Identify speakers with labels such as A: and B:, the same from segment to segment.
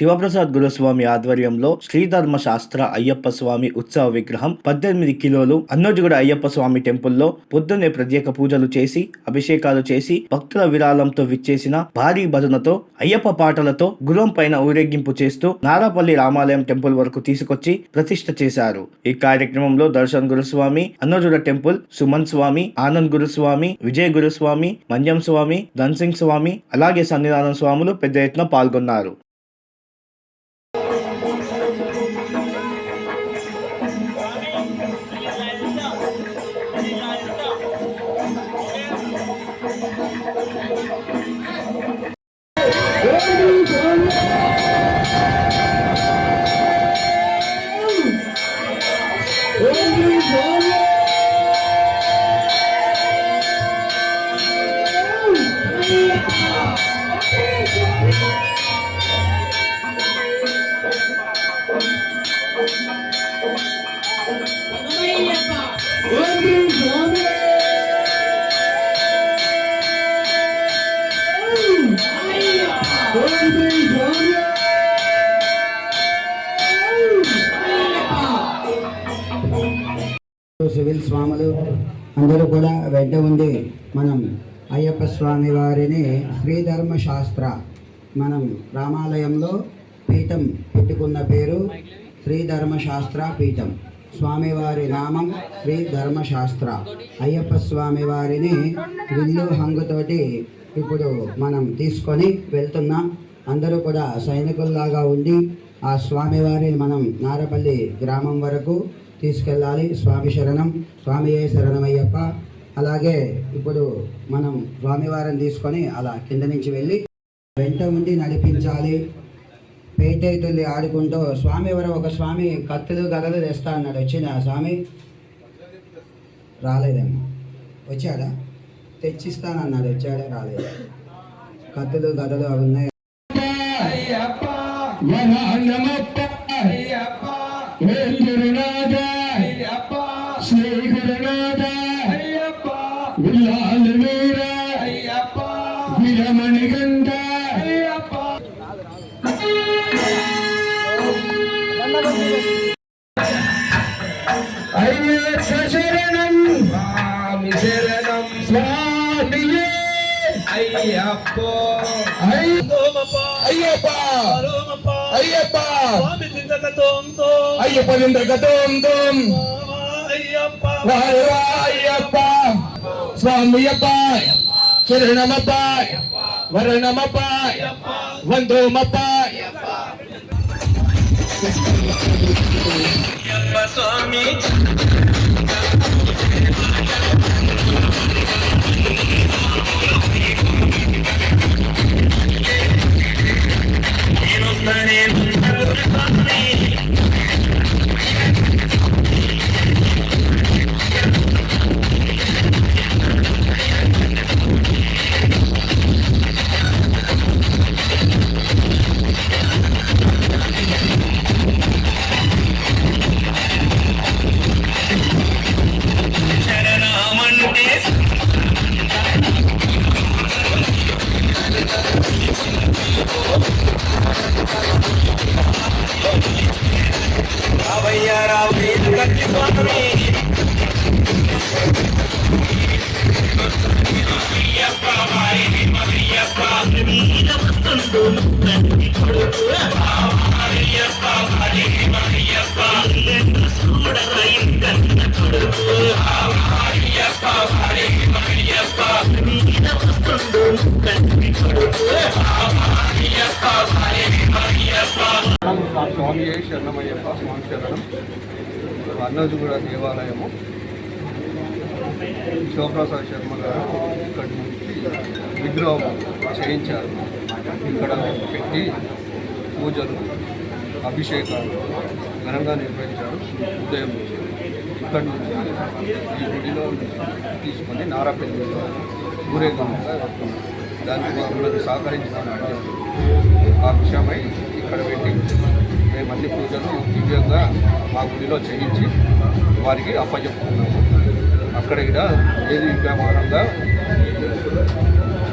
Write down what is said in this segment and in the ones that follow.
A: శివప్రసాద్ గురుస్వామి ఆధ్వర్యంలో శ్రీధర్మ శాస్త్ర అయ్యప్ప స్వామి ఉత్సవ విగ్రహం పద్దెనిమిది కిలోలు అన్నోజుగడ అయ్యప్ప స్వామి టెంపుల్లో పొద్దున్నే ప్రత్యేక పూజలు చేసి అభిషేకాలు చేసి భక్తుల విరాళంతో విచ్చేసిన భారీ భజనతో అయ్యప్ప పాటలతో గురం పైన ఊరేగింపు చేస్తూ నారాపల్లి రామాలయం టెంపుల్ వరకు తీసుకొచ్చి ప్రతిష్ఠ చేశారు. ఈ కార్యక్రమంలో దర్శన్ గురుస్వామి అన్నోజుడ టెంపుల్ సుమన్ స్వామి ఆనంద్ గురుస్వామి విజయ్ గురుస్వామి మంజం స్వామి ధన్సింగ్ స్వామి అలాగే సన్నిధానం స్వాములు పెద్ద ఎత్తున పాల్గొన్నారు.
B: సివిల్ స్వాములు అందరూ కూడా వెంట ఉంది మనం అయ్యప్ప స్వామి వారిని శ్రీధర్మ శాస్త్ర మనం రామాలయంలో పీఠం పెట్టుకున్న పేరు శ్రీధర్మ శాస్త్ర పీఠం. స్వామివారి నామం శ్రీ ధర్మశాస్త్ర. అయ్యప్ప స్వామి వారిని విల్లు హంగుతోటి ఇప్పుడు మనం తీసుకొని వెళ్తున్నాం. అందరూ కూడా సైనికుల్లాగా ఉండి ఆ స్వామివారిని మనం నారపల్లి గ్రామం వరకు తీసుకెళ్ళాలి. స్వామి శరణం స్వామియే శరణమయ్యప్ప. అలాగే ఇప్పుడు మనం స్వామివారిని తీసుకొని అలా కింద నుంచి వెళ్ళి వెంట ఉండి నడిపించాలి. పేటైతుంది ఆడుకుంటూ స్వామి ఎవరో ఒక స్వామి కత్తులు గదలు తెస్తా అన్నాడు. వచ్చిన స్వామి? రాలేదేమో. వచ్చాడా? తెచ్చిస్తానన్నాడు వచ్చాడా రాలేదు కత్తులు గదలు అవి ఉన్నాయి.
C: అయ్యప్ప వరాన్నమప్ప అయ్యప్ప ఓం గురునాథ అయ్యప్ప శ్రీ గురునాథ అయ్యప్ప విల్లాల వీర అయ్యప్ప వీరమణిగంధ అయ్యప్ప అయ్యప్ప శరణం స్వామి శరణం స్వామియే అయ్యప్ప అయ్యప్ప అయ్యప్ప అయ్యప్ప అయ్యప్ప నిందగతోం తోం వారు అయ్యప్ప వరణమప్ప
D: స్వామి శరణమయ్యప్ప స్వామి శరణం. అన్నజుగూడ దేవాలయము. శివప్రసాద్ శర్మ గారు ఇక్కడి నుంచి విగ్రహం చేయించారు. ఇక్కడ పెట్టి పూజలు అభిషేకాలు ఘనంగా నిర్వహించారు. ఉదయం నుంచి ఇక్కడి నుంచి ఈ గుడిలో తీసుకొని నారాపల్లి ఊరేగంగా వెళ్తున్నారు దానికి మమ్మల్ని సహకరించడానికి ఆ విషయమై ఇక్కడ పెట్టి అన్ని పూజలు దివ్యంగా ఆ గుడిలో చేయించి వారికి అప్పచెప్తున్నాము అక్కడ ఇక్కడ ఏది ప్రమాణంగా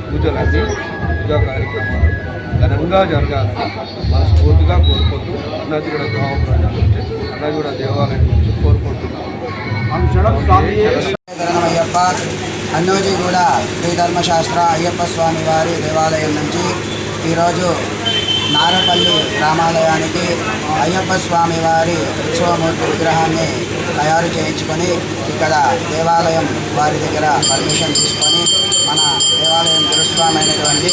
D: పూజలన్నీ పూజా కార్యక్రమాలు ఘనంగా జరగాలని మనస్ఫూర్తిగా కోరుకుంటూ అన్నజీగూడ గ్రామ ప్రజల నుంచి అన్నజీగూడ దేవాలయం నుంచి కోరుకుంటున్నాను
B: శరణం అయ్యప్ప అన్నోజిగూడ శ్రీ ధర్మశాస్త్ర అయ్యప్ప స్వామి వారి దేవాలయం నుంచి ఈరోజు నారపల్లి రామాలయానికి అయ్యప్ప స్వామి వారి ఉత్సవమూర్తి విగ్రహాన్ని తయారు చేయించుకొని ఇక్కడ దేవాలయం వారి దగ్గర పర్మిషన్ తీసుకొని మన దేవాలయం గురుస్వామి అయినటువంటి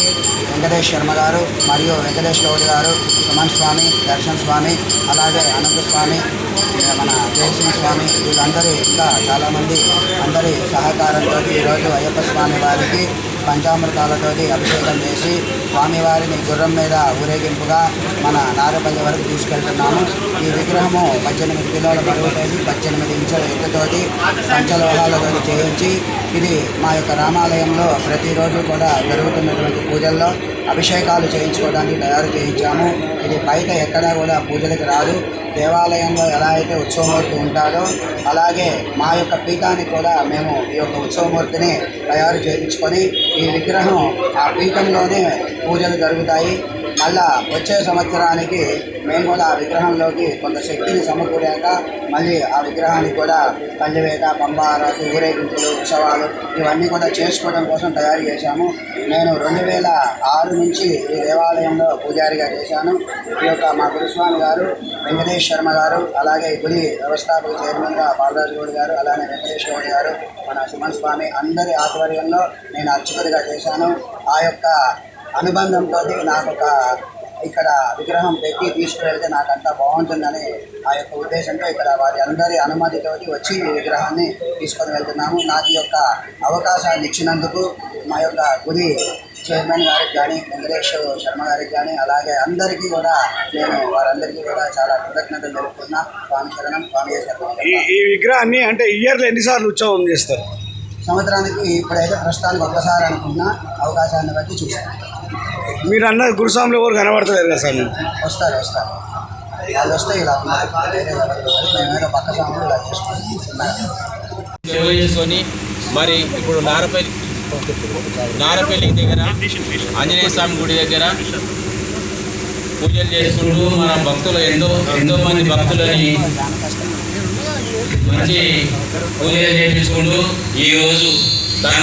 B: వెంకటేష్ శర్మ గారు మరియు వెంకటేష్ గౌడ్ గారు సుమన్ స్వామి దర్శన్ స్వామి అలాగే అనంత స్వామి మన జయసింగ్ స్వామి వీళ్ళందరూ ఇంకా చాలామంది అందరి సహకారంతో ఈరోజు అయ్యప్ప స్వామి వారికి పంచామృతాలతో అభిషేకం చేసి స్వామివారిని గుర్రం మీద ఊరేగింపుగా మన నారపల్లి వరకు తీసుకెళ్తున్నాము. ఈ విగ్రహము పద్దెనిమిది కిలోల బరువుతోటి పద్దెనిమిది ఇంచుల ఎత్తుతోటి పంచలోహాలతో చేయించి ఇది మా యొక్క రామాలయంలో ప్రతిరోజు కూడా జరుగుతున్నటువంటి పూజల్లో అభిషేకాలు చేయించుకోవడానికి తయారు చేయించాము. ఇది బయట ఎక్కడా కూడా పూజలకు రాదు. దేవాలయంలో ఎలా అయితే ఉత్సవమూర్తి ఉంటారో అలాగే మా యొక్క పీఠాన్ని కూడా మేము ఈ యొక్క ఉత్సవమూర్తిని తయారు చేయించుకొని ఈ విగ్రహం ఆ పీఠంలోనే పూజలు జరుగుతాయి. మళ్ళా వచ్చే సంవత్సరానికి మేము కూడా ఆ విగ్రహంలోకి కొంత శక్తిని సమకూరాక మళ్ళీ ఆ విగ్రహానికి కూడా పల్లెవేట పంబారాలు ఊరేగింపులు ఉత్సవాలు ఇవన్నీ కూడా చేసుకోవడం కోసం తయారు చేశాము. నేను రెండు వేల ఆరు నుంచి ఈ దేవాలయంలో పూజారిగా చేశాను. ఈ యొక్క మా గురుస్వామి గారు వెంకటేష్ శర్మ గారు అలాగే గుడి వ్యవస్థాపక చైర్మన్గా బాలరాజు గౌడ్ గారు అలానే వెంకటేష్ గౌడ్ గారు మన సుమన్ స్వామి అందరి ఆధ్వర్యంలో నేను అర్చకుడిగా చేశాను. ఆ యొక్క అనుబంధంతో నాకు ఒక ఇక్కడ విగ్రహం పెట్టి తీసుకువెళ్తే నాకు అంతా బాగుంటుందని ఆ యొక్క ఉద్దేశంతో ఇక్కడ వారి అందరి అనుమతితోటి వచ్చి ఈ విగ్రహాన్ని తీసుకొని వెళ్తున్నాము. నాకు ఈ యొక్క అవకాశాన్ని ఇచ్చినందుకు మా యొక్క గుడి చైర్మన్ గారికి కానీ వెంకటేష్ శర్మ గారికి కానీ అలాగే అందరికీ కూడా నేను వారందరికీ కూడా చాలా కృతజ్ఞతలు తెలుపుతున్నా. స్వామి శరణం స్వామి
E: ఈ విగ్రహాన్ని అంటే ఇయర్లో ఎన్నిసార్లు ఉత్సవం చేస్తారు?
B: సంవత్సరానికి ఇప్పుడైతే ప్రస్తుతానికి ఒక్కసారి అనుకున్నా అవకాశాన్ని బట్టి చూస్తాను
E: మీరు అన్న గురుస్వామిలో ఎవరు కనబడతలేరు కదా సార్
B: వస్తారు వస్తారు వాళ్ళు వస్తే ఇలా. వేరే పక్క సాములు ఇలా
F: చేసుకొని మరి ఇప్పుడు నారపల్లి నారపల్లి దగ్గర ఆంజనేయ స్వామి గుడి దగ్గర పూజలు చేసుకుంటూ మన భక్తులు ఎంతో ఎంతో మంది భక్తులని మంచి పూజలు చేపించుకుంటూ ఈరోజు తన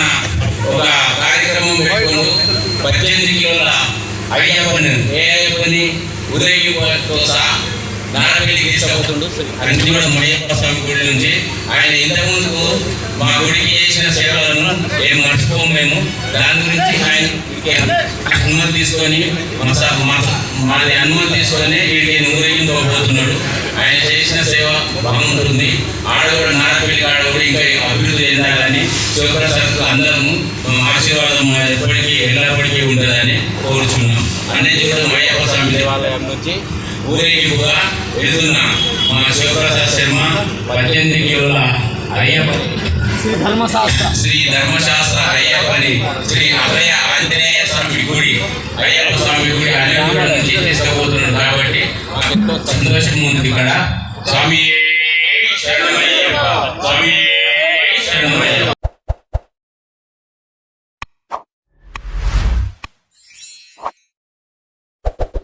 F: ఒక కార్యక్రమం పెట్టుకుంటూ పద్దెనిమిది కిలోల అయ్యప్పని ఏ అయ్యప్పని ఉదయతో సహా నారపల్లికి తీసుకుపోతుండు. అది కూడా మయ్యప్ప స్వామి గుడి నుంచి ఆయన ఇంతకుముందు మా గుడికి చేసిన సేవలను ఏం మర్చిపోము మేము. దాని గురించి ఆయన అనుమతి తీసుకొని మా- మాది అనుమతి తీసుకొని వీడికి ఊరేగింపు పోతున్నాడు ఆయన చేసిన సేవ బాగుంటుంది ఆడ కూడా నారపల్లి ఆడ కూడా ఇంకా అభివృద్ధి చెందాలని శివప్రసాద్ అందరము ఆశీర్వాదం ఎప్పటికీ ఎల్లప్పటికీ ఉంటుందని కోరుచున్నాం. అన్నీ కూడా మయ్యప్ప స్వామి దేవాలయం నుంచి ఊరేగింపుగా వెళుతున్న మా శివప్రసాద్ శర్మ పద్దెనిమిది కిలోల అయ్యప్ప శ్రీ ధర్మశాస్త్ర. శ్రీ ధర్మశాస్త్ర అయ్యప్పని శ్రీ అభయ ఆంజనేయ స్వామి గుడి అయ్యప్ప స్వామి గుడి అన్ని నుంచి ಎಷ್ಟೋ ಸಂತೋಷ ಮುಂದೆ ಕಡ ಸ್ವಾಮಿಯೇ ಶರಣಮಯ್ಯಪ್ಪ ಸ್ವಾಮಿಯೇ